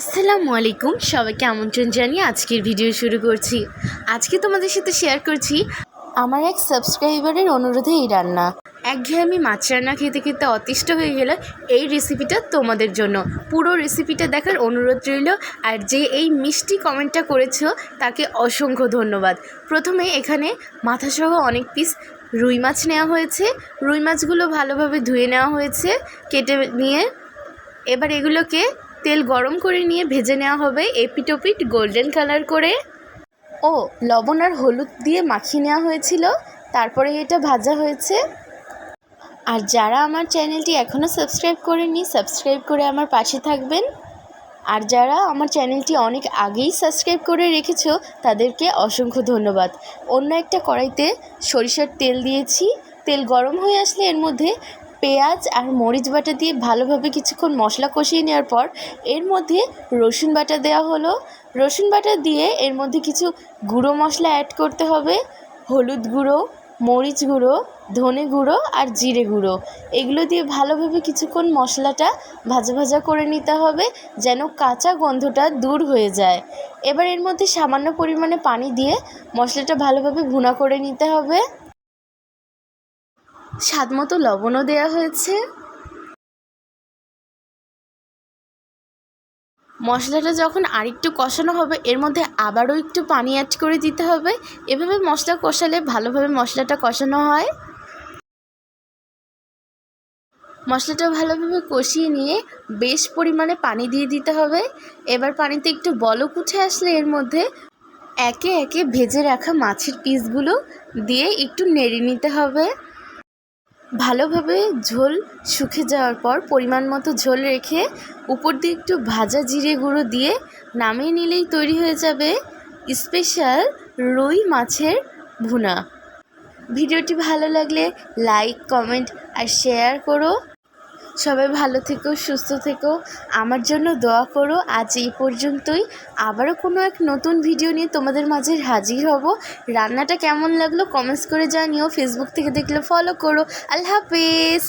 আসসালামু আলাইকুম। সবাইকে আমন্ত্রণ জানিয়ে আজকের ভিডিও শুরু করছি। আজকে তোমাদের সাথে শেয়ার করছি আমার এক সাবস্ক্রাইবারের অনুরোধে এই রান্না। একঘেয়েমি মাছ রান্না খেতে খেতে অতিষ্ঠ হয়ে গেলে এই রেসিপিটা তোমাদের জন্য। পুরো রেসিপিটা দেখার অনুরোধ রইল আর যে এই মিষ্টি কমেন্টটা করেছ তাকে অসংখ্য ধন্যবাদ। প্রথমে এখানে মাথাসহ অনেক পিস রুই মাছ নেওয়া হয়েছে। রুই মাছগুলো ভালোভাবে ধুয়ে নেওয়া হয়েছে, কেটে নিয়ে এবার এগুলোকে তেল গরম করে নিয়ে ভেজে নেওয়া হবে এপিটোপিট গোল্ডেন কালার করে। ও, লবণ আর হলুদ দিয়ে মাখিয়ে নেওয়া হয়েছিল। তারপরে এটা ভাজা হয়েছে। আর যারা আমার চ্যানেলটি এখনও সাবস্ক্রাইব করেনি সাবস্ক্রাইব করে আমার পাশে থাকবেন। আর যারা আমার চ্যানেলটি অনেক আগেই সাবস্ক্রাইব করে রেখেছো, তাদেরকে অসংখ্য ধন্যবাদ। অন্য একটা কড়াইতে সরিষার তেল দিয়েছি। তেল গরম হয়ে আসলে এর মধ্যে পেঁয়াজ আর মরিচ বাটা দিয়ে ভালোভাবে কিছুক্ষণ মশলা কষিয়ে নেওয়ার পর এর মধ্যে রসুন বাটা দেওয়া হলো। রসুন বাটা দিয়ে এর মধ্যে কিছু গুঁড়ো মশলা অ্যাড করতে হবে। হলুদ গুঁড়ো, মরিচ গুঁড়ো, ধনে গুঁড়ো আর জিরে গুঁড়ো। এগুলো দিয়ে ভালোভাবে কিছুক্ষণ মশলাটা ভাজা ভাজা করে নিতে হবে যেন কাঁচা গন্ধটা দূর হয়ে যায়। এবার এর মধ্যে সামান্য পরিমাণে পানি দিয়ে মশলাটা ভালোভাবে ভুনা করে নিতে হবে। স্বাদ মতো লবণও দেওয়া হয়েছে। মশলাটা যখন আরেকটু কষানো হবে, এর মধ্যে আবারও একটু পানি অ্যাড করে দিতে হবে। এভাবে মশলা কষালে ভালোভাবে মশলাটা কষানো হয়। মশলাটা ভালোভাবে কষিয়ে নিয়ে বেশ পরিমাণে পানি দিয়ে দিতে হবে। এবার পানিতে একটু বলক উঠে আসলে এর মধ্যে একে একে ভেজে রাখা মাছের পিসগুলো দিয়ে একটু নেড়ে নিতে হবে। ভালোভাবে ঝোল শুকে যাওয়ার পর পরিমাণ মতো ঝোল রেখে উপর দিয়ে একটু ভাজা জিরে গুঁড়ো দিয়ে নামিয়ে নিলেই তৈরি হয়ে যাবে স্পেশাল রুই মাছের ভুনা। ভিডিওটি ভালো লাগলে লাইক, কমেন্ট আর শেয়ার করো। সবাই ভালো থেকো, সুস্থ থেকো। আমার জন্য দোয়া করো। আজ এই পর্যন্তই। আবারও কোনো এক নতুন ভিডিও নিয়ে তোমাদের মাঝে হাজির হব। রান্নাটা কেমন লাগল? কমেন্টস করে জানিও। ফেসবুক থেকে দেখলে ফলো করো। আল্লাহ হাফেজ!